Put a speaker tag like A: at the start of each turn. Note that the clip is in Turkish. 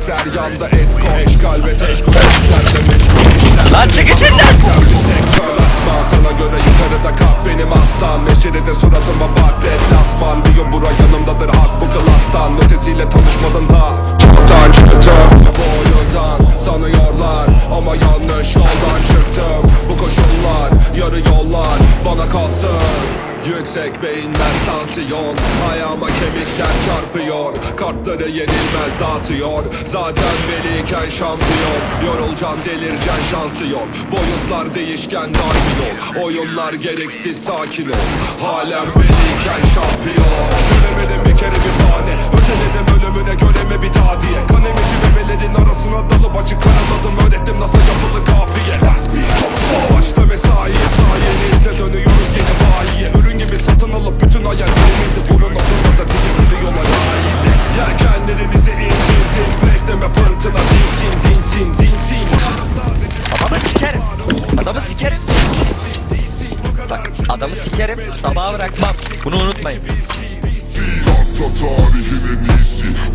A: Polis her yanda eskort Eşkal ve teşkol Eşkal meşgul
B: Lan! Çık içinden!
A: Aslan sana göre yukarıda kalk benim aslan. Neşeride suratıma bak deplasman Diyor bura yanımdadır hak bu klastan Ötesiyle tanışmadın da Çoktan çıktım. Bu oyundan sanıyorlar Ama yanlış yoldan çıktım. Bu koşullar yarı yollar Bana kalsın Yüksek beyinler tansiyon Ayağıma kemikler çarpıyor. Kartları yenilmez dağıtıyor. Zaten veliyken şampiyon. Yorulcan delircen şansı yok. Boyutlar değişken dar bir yol Oyunlar gereksiz sakin ol. Halen veliyken şampiyon
B: Adamı sikerim. Bak adamı sikerim. Sabaha bırakmam. Bunu unutmayın.